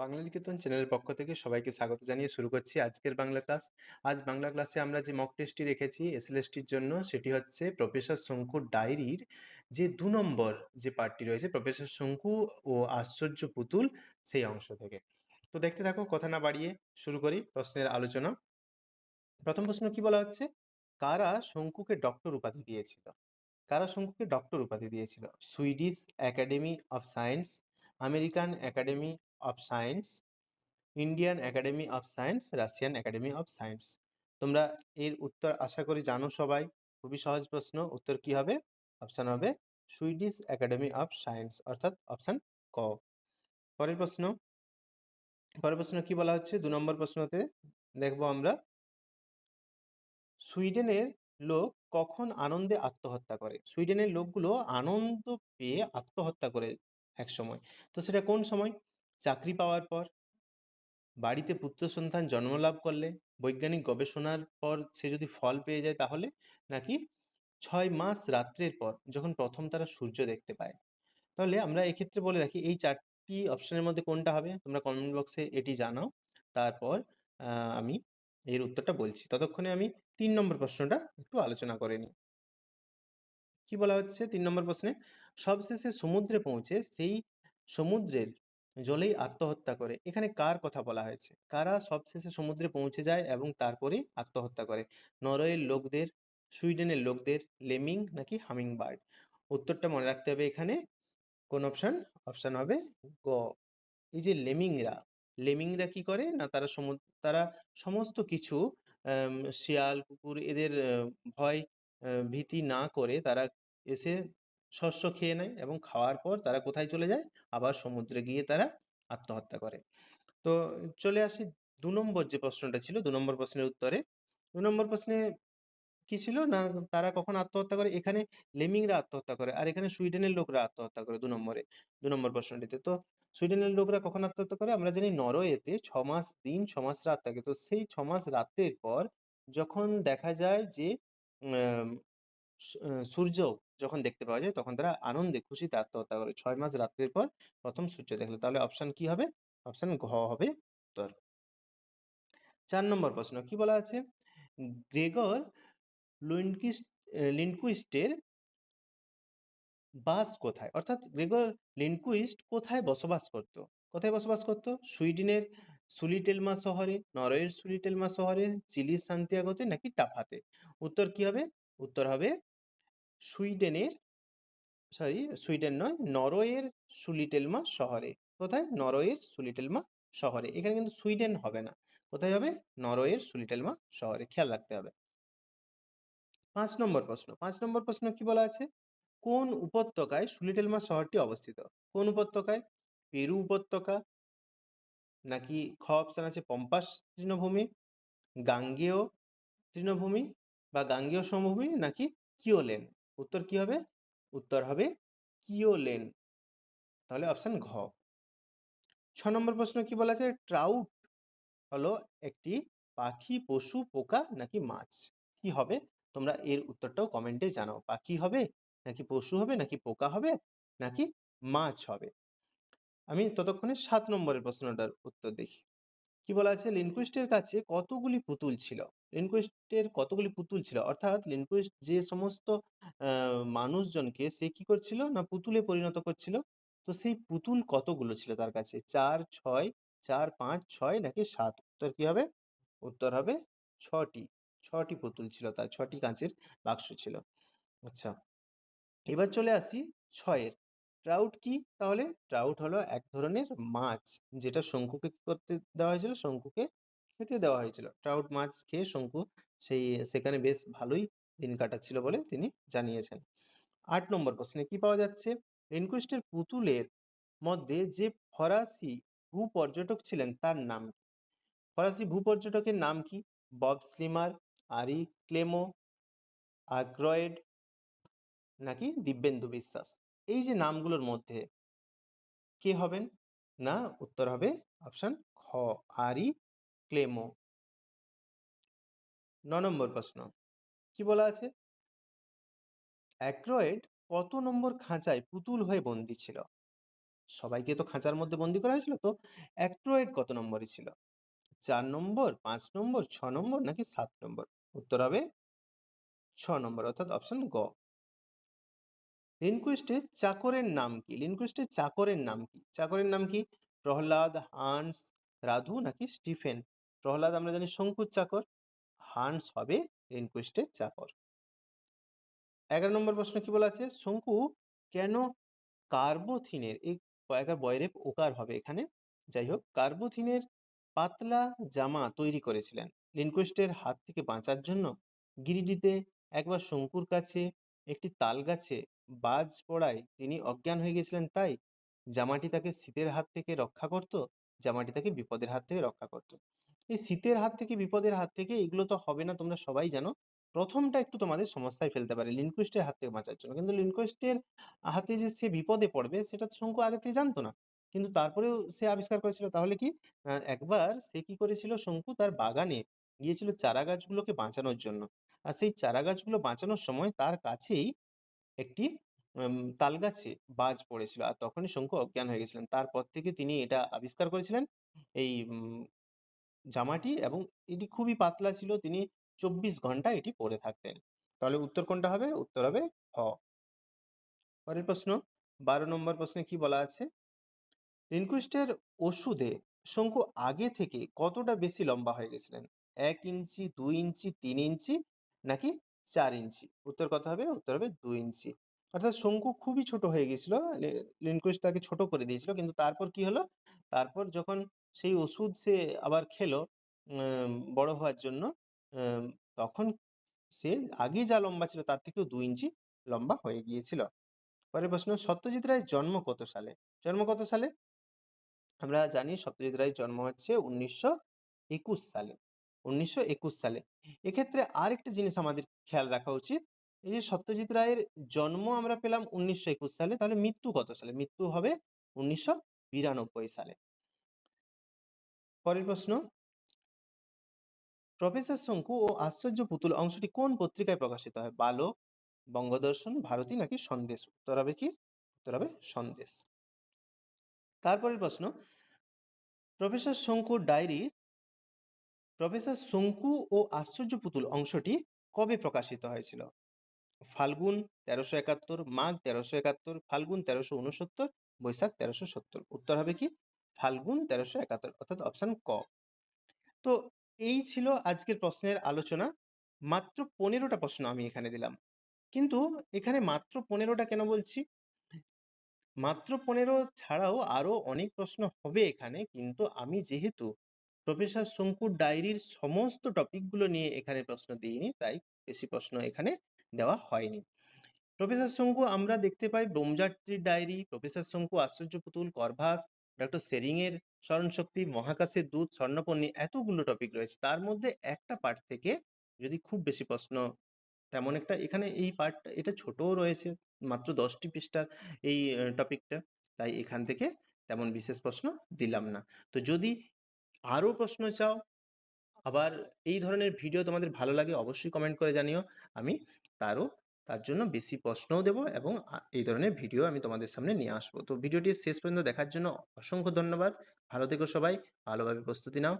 বাংলা নিকেতন চ্যানেলের পক্ষ থেকে সবাইকে স্বাগত জানিয়ে শুরু করছি আজকের বাংলা ক্লাস। আজ বাংলা ক্লাসে আমরা যে মক টেস্টটি রেখেছি এসএলএসটির জন্য, সেটি হচ্ছে প্রফেসর শঙ্কুর ডায়েরির যে দু নম্বর যে পার্টটি রয়েছে, প্রফেসর শঙ্কু ও আশ্চর্য পুতুল, সেই অংশ থেকে। তো দেখতে থাকো, কথা না বাড়িয়ে শুরু করি প্রশ্নের আলোচনা। প্রথম প্রশ্ন কি বলা হচ্ছে? কারা শঙ্কুকে ডক্টর উপাধি দিয়েছিল? কারা শঙ্কুকে ডক্টর উপাধি দিয়েছিল? Swedish academy of science, American academy of science Indian academy of science Russian academy of science তোমরা এর উত্তর আশা করি জানো সবাই। খুবই সহজ প্রশ্ন, উত্তর কি হবে? অপশন হবে সুইডিশ একাডেমি অফ সায়েন্স অর্থাৎ অপশন ক। পরের প্রশ্ন। পরের প্রশ্ন কি বলা হচ্ছে? দু নম্বর প্রশ্নতে দেখব আমরা। সুইডেনের লোক কখন আনন্দে আত্মহত্যা করে? সুইডেনের লোকগুলো আনন্দ পেয়ে আত্মহত্যা করে এক সময় তো সেটা কোন সময়? চাকরি পাওয়ার পর, বাড়িতে পুত্র সন্তান জন্মলাভ করলে, বৈজ্ঞানিক গবেষণার পর সে যদি ফল পেয়ে যায় তাহলে নাকি ছয় মাস রাত্রের পর যখন প্রথম তারা সূর্য দেখতে পায়। তাহলে আমরা এক্ষেত্রে বলে রাখি, এই চারটি অপশনের মধ্যে কোনটা হবে? তোমরা কমেন্ট বক্সে এটি জানাও। তারপর আমি এর উত্তরটা বলছি। ততক্ষণে আমি তিন নম্বর প্রশ্নটা একটু আলোচনা করে নিই। কি বলা হচ্ছে? তিন নম্বর প্রশ্নে, সবশেষে সমুদ্রে পৌঁছে সেই সমুদ্রের জলেই আত্মহত্যা করে। এখানে কার কথা বলা হয়েছে? কারা সবশেষে সমুদ্রে পৌঁছে যায় এবং তারপরে আত্মহত্যা করে? নরওয়ের লোকদের, সুইডেনের লোকদের, লেমিং নাকি হামিং বার্ড উত্তরটা মনে রাখতে হবে এখানে। কোন অপশান? অপশান হবে গ। এই যে লেমিংরা লেমিংরা কি করে? না তারা সমুদ্র তারা সমস্ত কিছু শিয়াল, কুকুর এদের ভয় ভীতি না করে তারা এসে শস্য খেয়ে নেয় এবং খাওয়ার পর তারা কোথায় চলে যায়? আবার সমুদ্রে গিয়ে তারা আত্মহত্যা করে। তো চলে আসি দু নম্বর যে প্রশ্নটা ছিল, দু নম্বর প্রশ্নের উত্তরে। দু নম্বর প্রশ্নে কি ছিল? না, তারা কখন আত্মহত্যা করে? এখানে লেমিংরা আত্মহত্যা করে আর এখানে সুইডেনের লোকরা আত্মহত্যা করে দু নম্বরে, দু নম্বর প্রশ্নটিতে। তো সুইডেনের লোকরা কখন আত্মহত্যা করে? আমরা জানি নরওয়েতে ছ মাস দিন, ছ মাস রাত থাকে। তো সেই ছ মাস রাতের পর যখন দেখা যায় যে সূর্য যখন দেখতে পাওয়া যায় তখন তারা আনন্দে খুশিতে আত্মহত্যা করে। ছয় মাস রাত্রের পর প্রথম সূর্য দেখল। তাহলে অপশন কি হবে? অপশন ঘ হবে উত্তর। চার নম্বর প্রশ্ন কি বলা আছে? গ্রেগর লুইনকিস্ট আহ, লিন্ডকুইস্টের বাস কোথায়? অর্থাৎ গ্রেগর লিনকুইস্ট কোথায় বসবাস করত? কোথায় বসবাস করত? সুইডেনের সুলিটেলমা শহরে নরওয়ের সুলিটেলমা শহরে চিলির সান্তিয়াগোতে নাকি টাফাতে? উত্তর কি হবে? উত্তর হবে সুইডেনের, সরি, সুইডেন নয়, নরওয়ের সুলিটেলমা শহরে। কোথায়? নরওয়ের সুলিটেলমা শহরে। এখানে কিন্তু সুইডেন হবে না। কোথায় হবে? নরওয়ের সুলিটেলমা শহরে। খেয়াল রাখতে হবে। পাঁচ নম্বর প্রশ্ন। পাঁচ নম্বর প্রশ্ন কি বলা আছে? কোন উপত্যকায় সুলিটেলমা শহরটি অবস্থিত? কোন উপত্যকায়? পেরু উপত্যকা? নাকি খ অপশন আছে পম্পাস তৃণভূমি? গাঙ্গেয় তৃণভূমি? বা গাঙ্গেয় সমভূমি? নাকি কিওলেন? উত্তর কি হবে? উত্তর হবে কিওলেন। তাহলে অপশান ঘ। ছ নম্বর প্রশ্ন কি বলা আছে ট্রাউট হলো একটি পাখি, পশু, পোকা নাকি মাছ? কি হবে? তোমরা এর উত্তরটাও কমেন্টে জানাও। পাখি হবে নাকি পশু হবে নাকি পোকা হবে নাকি মাছ হবে? আমি ততক্ষণে সাত নম্বরের প্রশ্নটার উত্তর দেখি। কি বলা আছে লিনকুইস্টের কাছে কতগুলি পুতুল ছিল? লিনকুইস্টের কতগুলি পুতুল ছিল? অর্থাৎ লিনকুইস্ট যে সমস্ত মানুষজনকে সে কি করছিল না পুতুলে পরিণত করছিল? তো সেই পুতুল কতগুলো ছিল তার কাছে? চার, ছয়, চার, পাঁচ, ছয় নাকি সাত? উত্তর কি হবে? উত্তর হবে ছটি। ছটি পুতুল ছিল তার, ছটি কাঁচের বাক্স ছিল। আচ্ছা এবার চলে আসি ছয়ের। ট্রাউট কি? তাহলে ট্রাউট হলো এক ধরনের মাছ, যেটা শঙ্কুকে করতে দেওয়া হয়েছিল? শঙ্কুকে খেতে দেওয়া হয়েছিল। ট্রাউট মাছ খেয়ে শঙ্কু সেই, সেখানে বেশ ভালোই দিন কাটাচ্ছিল বলে তিনি জানিয়েছেন। আট নম্বর প্রশ্নে কি পাওয়া যাচ্ছে? রেনকুইস্টের পুতুলের মধ্যে যে ফরাসি ভূ পর্যটক ছিলেন তার নাম? ফরাসি ভূ পর্যটকের নাম কি? বব স্লিমার, আরি ক্লেমো আর্ক্রয়েড নাকি দিব্যেন্দু বিশ্বাস? এই যে নামগুলোর মধ্যে কে হবেন না উত্তর হবে অপশান খ আরি ক্লেমো ন নম্বর প্রশ্ন কি বলা আছে অ্যাক্রয়েড কত নম্বর খাঁচায় পুতুল হয়ে বন্দি ছিল সবাইকে তো খাঁচার মধ্যে বন্দি করা হয়েছিল। তো অ্যাক্ট্রয়েড কত নম্বরই ছিল? চার নম্বর, পাঁচ নম্বর, ছ নম্বর নাকি সাত নম্বর? উত্তর হবে ছ নম্বর অর্থাৎ অপশন গ। লিনকুইস্টের চাকরের নাম কি? লিনকুইস্টের চাকরের নাম কি? চাকরের নাম কি? প্রহ্লাদ, হান্স, রাধু নাকি স্টিফেন? প্রহ্লাদ আমরা জানি শঙ্কুর চাকর। হান্স হবে লিনকুইস্টের চাকর। ১১ নম্বর প্রশ্ন কি বলা আছে? শঙ্কু কেন কার্বোথিনের এই কয়েকবার বয়রেফ ওকার হবে এখানে। যাই হোক, কার্বোথিনের পাতলা জামা তৈরি করেছিলেন লিনকুইস্টের হাত থেকে বাঁচার জন্য। গিরিডিতে একবার শঙ্কুর কাছে একটি তাল গাছে বাজ পড়ায় তিনি অজ্ঞান হয়ে গেছিলেন তাই? জামাটি তাকে শীতের হাত থেকে রক্ষা করত? জামাটি তাকে বিপদের হাত থেকে রক্ষা করত। এই শীতের হাত থেকে, বিপদের হাত থেকে এগুলো তো হবে না, তোমরা সবাই জানো। প্রথমটা একটু তোমাদের সমস্যায় ফেলতে পারে লিনকুইস্টের হাত থেকে বাঁচার জন্য। কিন্তু লিনকুইস্টের হাতে যে সে বিপদে পড়বে, সেটা শঙ্কু আগে থেকে জানতো না। কিন্তু তারপরেও সে আবিষ্কার করেছিল তাহলে কি? একবার সে কি করেছিল শঙ্কু তার বাগানে গিয়েছিল চারা গাছগুলোকে বাঁচানোর জন্য। আর সেই চারা গাছগুলো বাঁচানোর সময় তার কাছেই একটি উম তালগাছে বাজ পড়েছিল। আর তখনই শঙ্কু অজ্ঞান হয়ে গেছিলেন। তারপর থেকে তিনি এটা আবিষ্কার করেছিলেন এই জামাটি এবং এটি খুবই পাতলা ছিল। তিনি ২৪ ঘণ্টা এটি পরে থাকতেন। তাহলে উত্তর কোনটা হবে? উত্তর হবে হ। পরের প্রশ্ন ১২ নম্বর প্রশ্নে কি বলা আছে? লিনকুইস্টের ওষুধে শঙ্কু আগে থেকে কতটা বেশি লম্বা হয়ে গেছিলেন? এক ইঞ্চি, দুই ইঞ্চি, তিন ইঞ্চি নাকি ৪ ইঞ্চি? উত্তর কত হবে? উত্তর হবে ২ ইঞ্চি। অর্থাৎ শঙ্কু খুবই ছোট হয়ে গেছিল। লি লিনকুইস্ট তাকে ছোট করে দিয়েছিল। কিন্তু তারপর কি হলো? তারপর যখন সেই ওষুধ সে আবার খেলো বড় হওয়ার জন্য তখন সে আগে যা লম্বা ছিল তার থেকেও ২ ইঞ্চি লম্বা হয়ে গিয়েছিল। পরের প্রশ্ন, সত্যজিৎ রায়ের জন্ম কত সালে? জন্ম কত সালে? আমরা জানি সত্যজিৎ রায়ের জন্ম হচ্ছে ১৯২১ সালে। ১৯২১ সালে। এক্ষেত্রে আরেকটা জিনিস আমাদের খেয়াল রাখা উচিত। এই যে সত্যজিৎ রায়ের জন্ম আমরা পেলাম ১৯২১ সালে তাহলে মৃত্যু কত সালে? মৃত্যু হবে ১৯৯২ সালে। পরের প্রশ্ন প্রফেসর শঙ্কু ও আশ্চর্য পুতুল অংশটি কোন পত্রিকায় প্রকাশিত হয়? বালক, বঙ্গদর্শন, ভারতী নাকি সন্দেশ? উত্তর হবে কি? উত্তর হবে সন্দেশ। তারপরের প্রশ্ন প্রফেসর শঙ্কুর ডায়েরির প্রফেসর শঙ্কু ও আশ্চর্য পুতুল অংশটি কবে প্রকাশিত হয়েছিল? ফাল্গুন ১৩৭১, মাঘ ১৩৭১, ফাল্গুন ১৩৬৯, বৈশাখ ১৩৭০। উত্তর হবে কি? ফাল্গুন ১৩৭১ অর্থাৎ অপশন ক। তো এই ছিল আজকের প্রশ্নের আলোচনা। মাত্র পনেরোটা প্রশ্ন আমি এখানে দিলাম। কিন্তু এখানে মাত্র পনেরোটা কেন বলছি? মাত্র ১৫ ছাড়াও আরও অনেক প্রশ্ন হবে এখানে। কিন্তু আমি যেহেতু প্রফেসর শঙ্কুর ডায়েরির সমস্ত টপিকগুলো নিয়ে এখানে প্রশ্ন দিইনি, তাই বেশি প্রশ্ন এখানে দেওয়া হয়নি। প্রফেসর শঙ্কু আমরা দেখতে পাই ব্রহ্মযাত্রীর ডায়েরি, প্রফেসর শঙ্কু আশ্চর্য পুতুল, করভাস, ডক্টর সেরিং এর স্মরণশক্তি, মহাকাশের দুধ স্বর্ণপর্ণী এতগুলো টপিক রয়েছে। তার মধ্যে একটা পার্ট থেকে যদি খুব বেশি প্রশ্ন তেমন একটা এখানে এই পার্টটা এটা ছোটও রয়েছে। মাত্র দশটি পৃষ্ঠার এই টপিকটা। তাই এখান থেকে তেমন বিশেষ প্রশ্ন দিলাম না। তো যদি আরও প্রশ্ন চাও, আবার এই ধরনের ভিডিও তোমাদের ভালো লাগে অবশ্যই কমেন্ট করে জানিও। আমি তারও তার জন্য বেশি প্রশ্নও দেব এবং এই ধরনের ভিডিও আমি তোমাদের সামনে নিয়ে আসব। তো ভিডিওটি শেষ পর্যন্ত দেখার জন্য অসংখ্য ধন্যবাদ। ভালো থেকো সবাই, ভালোভাবে প্রস্তুতি নাও।